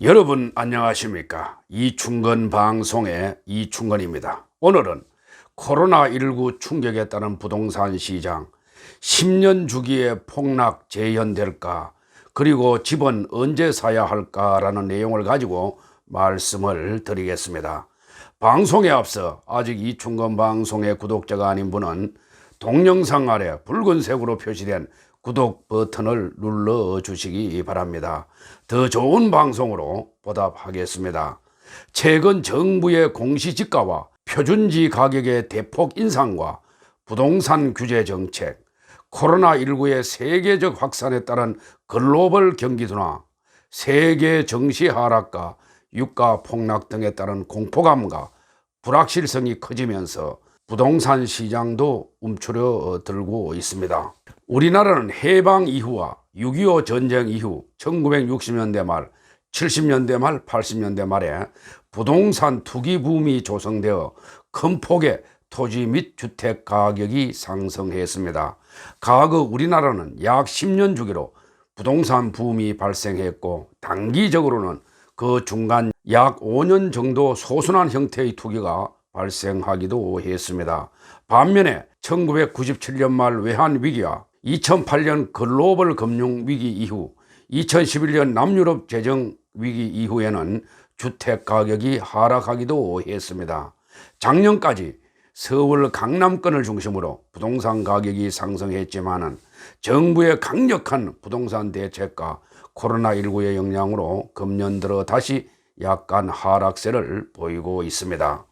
여러분 안녕하십니까? 이충건 방송의 이충건입니다. 오늘은 코로나19 충격에 따른 부동산 시장 10년 주기에 폭락 재현될까? 그리고 집은 언제 사야 할까 라는 내용을 가지고 말씀을 드리겠습니다. 방송에 앞서 아직 이충건 방송의 구독자가 아닌 분은 동영상 아래 붉은색으로 표시된 구독 버튼을 눌러 주시기 바랍니다. 더 좋은 방송으로 보답하겠습니다. 최근 정부의 공시지가와 표준지 가격의 대폭 인상과 부동산 규제 정책, 코로나19의 세계적 확산에 따른 글로벌 경기 둔화, 세계 정시 하락과 유가 폭락 등에 따른 공포감과 불확실성이 커지면서 부동산 시장도 움츠려 들고 있습니다. 우리나라는 해방 이후와 6.25 전쟁 이후 1960년대 말, 70년대 말, 80년대 말에 부동산 투기 붐이 조성되어 큰 폭의 토지 및 주택 가격이 상승했습니다. 과거 우리나라는 약 10년 주기로 부동산 붐이 발생했고 단기적으로는 그 중간 약 5년 정도 소순한 형태의 투기가 발생하기도 했습니다. 반면에 1997년 말 외환 위기와 2008년 글로벌 금융 위기 이후 2011년 남유럽 재정 위기 이후에는 주택 가격이 하락하기도 했습니다. 작년까지 서울 강남권을 중심으로 부동산 가격이 상승했지만은 정부의 강력한 부동산 대책과 코로나19의 영향으로 금년 들어 다시 약간 하락세를 보이고 있습니다.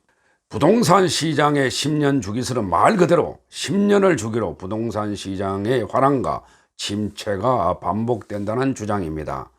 부동산 시장의 10년 주기설은 말 그대로 10년을 주기로 부동산 시장의 화랑과 침체가 반복된다는 주장입니다.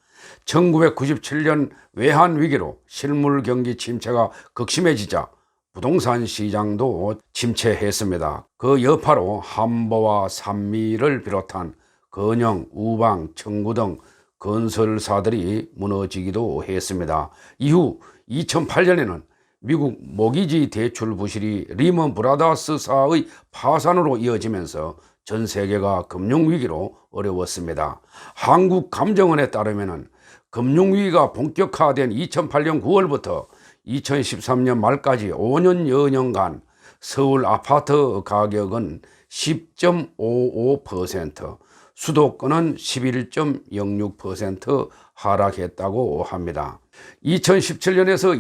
1997년 외환 위기로 실물 경기 침체가 극심해지자 부동산 시장도 침체했습니다. 그 여파로 한보와 산미를 비롯한 건영, 우방, 청구 등 건설사들이 무너지기도 했습니다. 이후 2008년에는 미국 모기지 대출 부실이 리먼 브라더스 사의 파산으로 이어지면서 전 세계가 금융위기로 어려웠습니다. 한국감정원에 따르면 금융위기가 본격화된 2008년 9월부터 2013년 말까지 5년 여 년간 서울 아파트 가격은 10.55%, 수도권은 11.06% 하락했다고 합니다. 2017년에서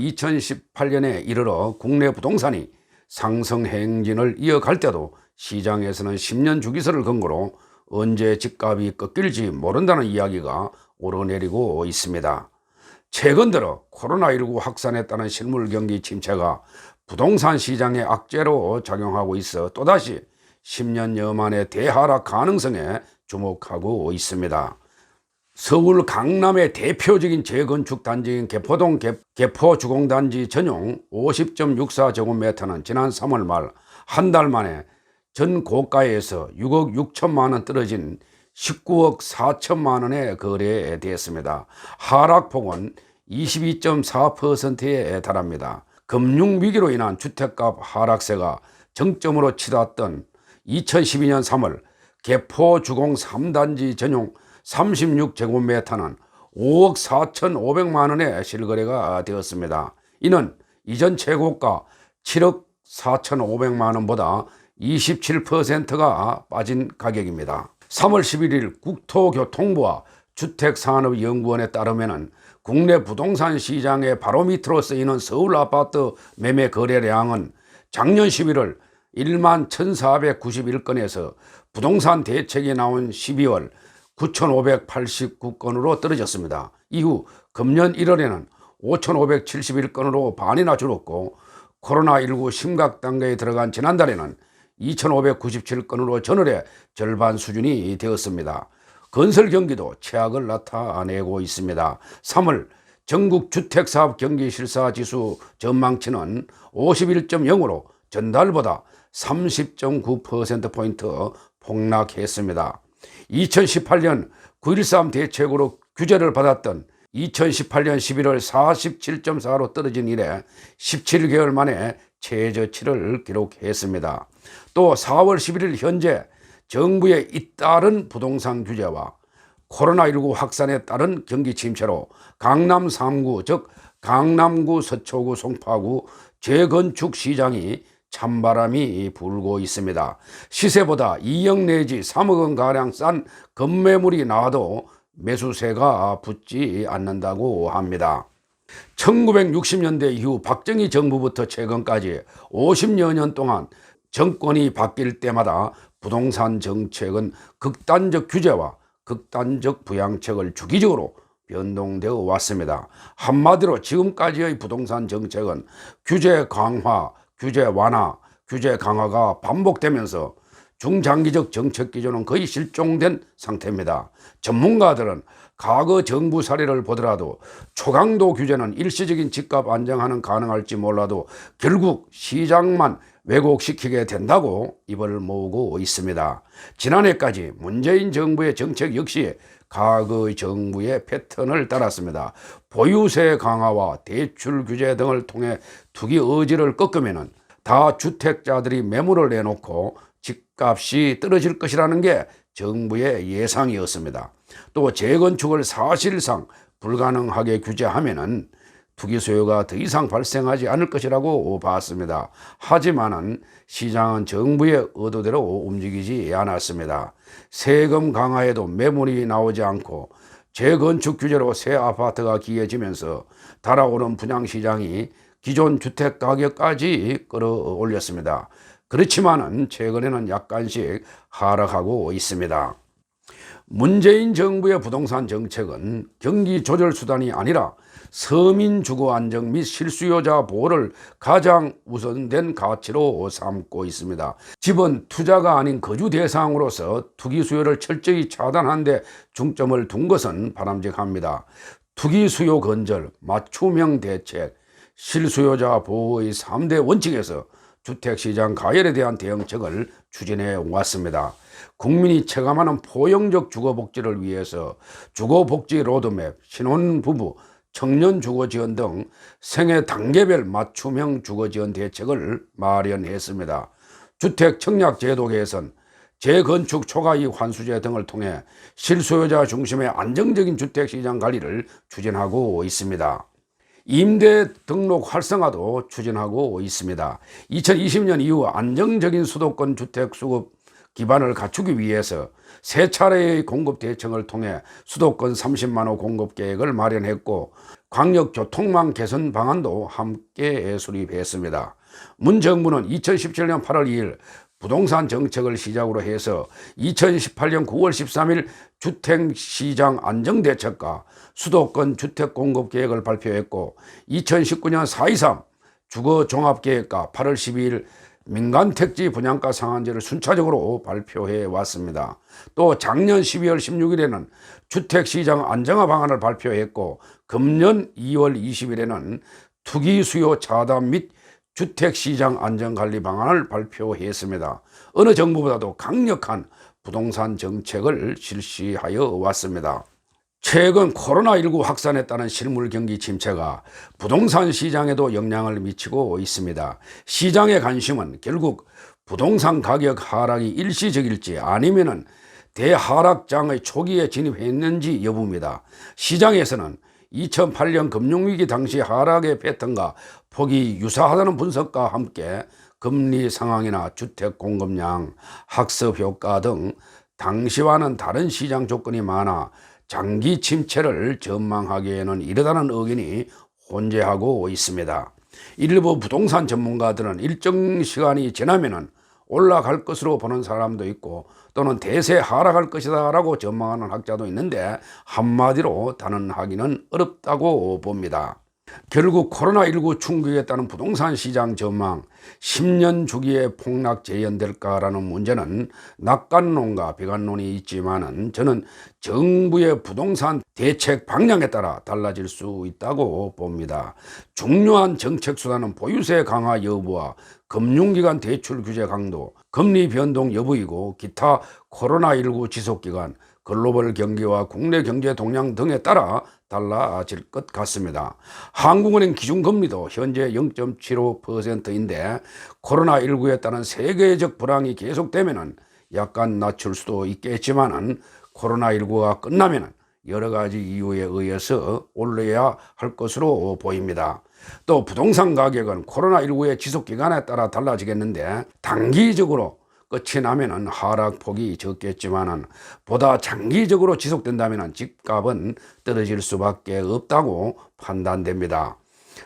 2018년에 이르러 국내 부동산이 상승 행진을 이어갈 때도 시장에서는 10년 주기설을 근거로 언제 집값이 꺾일지 모른다는 이야기가 오르내리고 있습니다. 최근 들어 코로나19 확산에 따른 실물 경기 침체가 부동산 시장의 악재로 작용하고 있어 또다시 10년여 만의 대하락 가능성에 주목하고 있습니다. 서울 강남의 대표적인 재건축 단지인 개포동 개포 주공단지 전용 50.64제곱미터는 지난 3월 말 한 달 만에 전 고가에서 6억 6천만 원 떨어진 19억 4천만 원에 거래되었습니다. 하락폭은 22.4%에 달합니다. 금융위기로 인한 주택값 하락세가 정점으로 치닫던 2012년 3월 개포 주공 3단지 전용 36제곱미터는 5억 4천5백만 원에 실거래가 되었습니다. 이는 이전 최고가 7억 4천5백만 원보다 27%가 빠진 가격입니다. 3월 11일 국토교통부와 주택산업연구원에 따르면 국내 부동산 시장의 바로미터로 쓰이는 서울 아파트 매매 거래량은 작년 11월 1만 1,491건에서 부동산 대책이 나온 12월 9,589건으로 떨어졌습니다. 이후 금년 1월에는 5,571건으로 반이나 줄었고 코로나19 심각 단계에 들어간 지난달에는 2,597건으로 전월의 절반 수준이 되었습니다. 건설 경기도 최악을 나타내고 있습니다. 3월 전국 주택사업 경기 실사 지수 전망치는 51.0으로 전달보다 30.9%포인트 폭락했습니다. 2018년 9.13 대책으로 규제를 받았던 2018년 11월 47.4로 떨어진 이래 17개월 만에 최저치를 기록했습니다. 또 4월 11일 현재 정부의 잇따른 부동산 규제와 코로나19 확산에 따른 경기 침체로 강남 3구 즉 강남구 서초구 송파구 재건축 시장이 찬바람이 불고 있습니다. 시세보다 2억 내지 3억 원 가량 싼 건매물이 나와도 매수세가 붙지 않는다고 합니다. 1960년대 이후 박정희 정부부터 최근까지 50여 년 동안 정권이 바뀔 때마다 부동산 정책은 극단적 규제와 극단적 부양책을 주기적으로 변동되어 왔습니다. 한마디로 지금까지의 부동산 정책은 규제 강화, 규제 완화, 규제 강화가 반복되면서 중장기적 정책 기조는 거의 실종된 상태입니다. 전문가들은 과거 정부 사례를 보더라도 초강도 규제는 일시적인 집값 안정화는 가능할지 몰라도 결국 시장만 왜곡시키게 된다고 입을 모으고 있습니다. 지난해까지 문재인 정부의 정책 역시 과거 정부의 패턴을 따랐습니다. 보유세 강화와 대출 규제 등을 통해 투기 의지를 꺾으면은 다 주택자들이 매물을 내놓고 집 값이 떨어질 것이라는 게 정부의 예상이었습니다. 또 재건축을 사실상 불가능하게 규제하면은 투기 수요가 더 이상 발생하지 않을 것이라고 봤습니다. 하지만은 시장은 정부의 의도대로 움직이지 않았습니다. 세금 강화에도 매물이 나오지 않고 재건축 규제로 새 아파트가 기해지면서 달아오른 분양시장이 기존 주택 가격까지 끌어올렸습니다. 그렇지만은 최근에는 약간씩 하락하고 있습니다. 문재인 정부의 부동산 정책은 경기 조절 수단이 아니라 서민 주거 안정 및 실수요자 보호를 가장 우선된 가치로 삼고 있습니다. 집은 투자가 아닌 거주 대상으로서 투기 수요를 철저히 차단하는 데 중점을 둔 것은 바람직합니다. 투기 수요 건절, 맞춤형 대책, 실수요자 보호의 3대 원칙에서 주택시장 가열에 대한 대응책을 추진해 왔습니다. 국민이 체감하는 포용적 주거복지를 위해서 주거복지 로드맵, 신혼부부, 청년 주거지원 등 생애 단계별 맞춤형 주거지원 대책을 마련했습니다. 주택 청약 제도 개선, 재건축 초과이익 환수제 등을 통해 실소유자 중심의 안정적인 주택시장 관리를 추진하고 있습니다. 임대 등록 활성화도 추진하고 있습니다. 2020년 이후 안정적인 수도권 주택 수급 기반을 갖추기 위해서 세 차례의 공급 대책을 통해 수도권 30만 호 공급 계획을 마련했고 광역 교통망 개선 방안도 함께 수립했습니다. 문 정부는 2017년 8월 2일 부동산 정책을 시작으로 해서 2018년 9월 13일 주택시장 안정대책과 수도권 주택공급계획을 발표했고 2019년 4.23 주거종합계획과 8월 12일 민간택지 분양가 상한제를 순차적으로 발표해 왔습니다. 또 작년 12월 16일에는 주택시장 안정화 방안을 발표했고 금년 2월 20일에는 투기 수요 차단 및 주택시장 안정관리 방안을 발표했습니다. 어느 정부보다도 강력한 부동산 정책을 실시하여 왔습니다. 최근 코로나19 확산에 따른 실물 경기 침체가 부동산 시장에도 영향을 미치고 있습니다. 시장의 관심은 결국 부동산 가격 하락이 일시적일지 아니면은 대하락장의 초기에 진입했는지 여부입니다. 시장에서는 2008년 금융위기 당시 하락의 패턴과 폭이 유사하다는 분석과 함께 금리 상황이나 주택 공급량, 학습 효과 등 당시와는 다른 시장 조건이 많아 장기 침체를 전망하기에는 이르다는 의견이 혼재하고 있습니다. 일부 부동산 전문가들은 일정 시간이 지나면은 올라갈 것으로 보는 사람도 있고 또는 대세 하락할 것이다 라고 전망하는 학자도 있는데 한마디로 단언하기는 어렵다고 봅니다. 결국 코로나19 충격에 따른 부동산 시장 전망 10년 주기에 폭락 재현될까라는 문제는 낙관론과 비관론이 있지만은 저는 정부의 부동산 대책 방향에 따라 달라질 수 있다고 봅니다. 중요한 정책 수단은 보유세 강화 여부와 금융기관 대출 규제 강도, 금리 변동 여부이고 기타 코로나19 지속기간, 글로벌 경기와 국내 경제 동향 등에 따라 달라질 것 같습니다. 한국은행 기준금리도 현재 0.75%인데 코로나19에 따른 세계적 불황이 계속되면 약간 낮출 수도 있겠지만은 코로나19가 끝나면 여러 가지 이유에 의해서 올라야 할 것으로 보입니다. 또 부동산 가격은 코로나19의 지속 기간에 따라 달라지겠는데 단기적으로 끝이 나면은 하락폭이 적겠지만은 보다 장기적으로 지속된다면은 집값은 떨어질 수밖에 없다고 판단됩니다.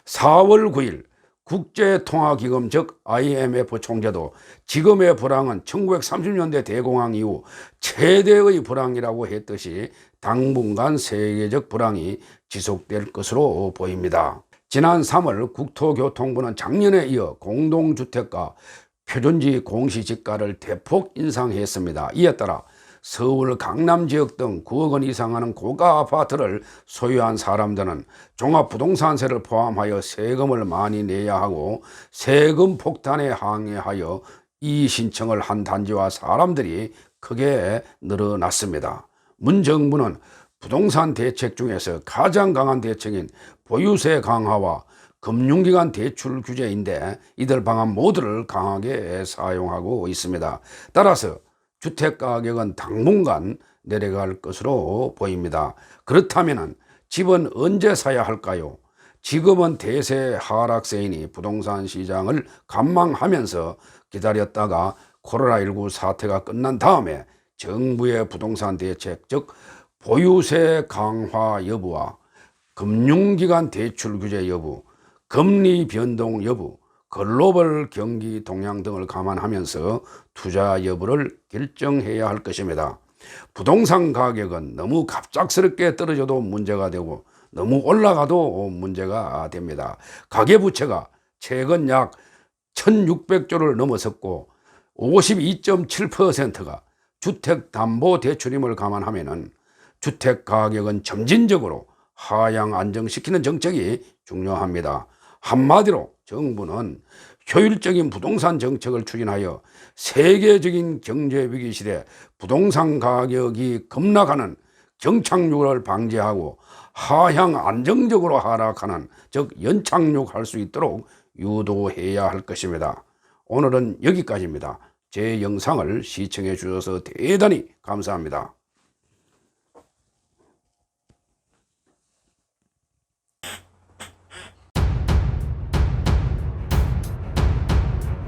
4월 9일 국제통화기금 즉 IMF 총재도 지금의 불황은 1930년대 대공황 이후 최대의 불황이라고 했듯이 당분간 세계적 불황이 지속될 것으로 보입니다. 지난 3월 국토교통부는 작년에 이어 공동주택가 표준지 공시지가를 대폭 인상했습니다. 이에 따라 서울 강남 지역 등 9억 원 이상 하는 고가 아파트를 소유한 사람들은 종합부동산세를 포함하여 세금을 많이 내야 하고 세금 폭탄에 항의하여 이 신청을 한 단지와 사람들이 크게 늘어났습니다. 문 정부는 부동산 대책 중에서 가장 강한 대책인 보유세 강화와 금융기관 대출 규제인데 이들 방안 모두를 강하게 사용하고 있습니다. 따라서 주택 가격은 당분간 내려갈 것으로 보입니다. 그렇다면 집은 언제 사야 할까요? 지금은 대세 하락세이니 부동산 시장을 관망하면서 기다렸다가 코로나19 사태가 끝난 다음에 정부의 부동산 대책, 즉 보유세 강화 여부와 금융기관 대출 규제 여부, 금리 변동 여부, 글로벌 경기 동향 등을 감안하면서 투자 여부를 결정해야 할 것입니다. 부동산 가격은 너무 갑작스럽게 떨어져도 문제가 되고 너무 올라가도 문제가 됩니다. 가계부채가 최근 약 1600조를 넘어섰고 52.7%가 주택담보대출임을 감안하면 주택 가격은 점진적으로 하향 안정시키는 정책이 중요합니다. 한마디로 정부는 효율적인 부동산 정책을 추진하여 세계적인 경제 위기 시대 부동산 가격이 급락하는 경착륙을 방지하고 하향 안정적으로 하락하는 즉 연착륙할 수 있도록 유도해야 할 것입니다. 오늘은 여기까지입니다. 제 영상을 시청해 주셔서 대단히 감사합니다.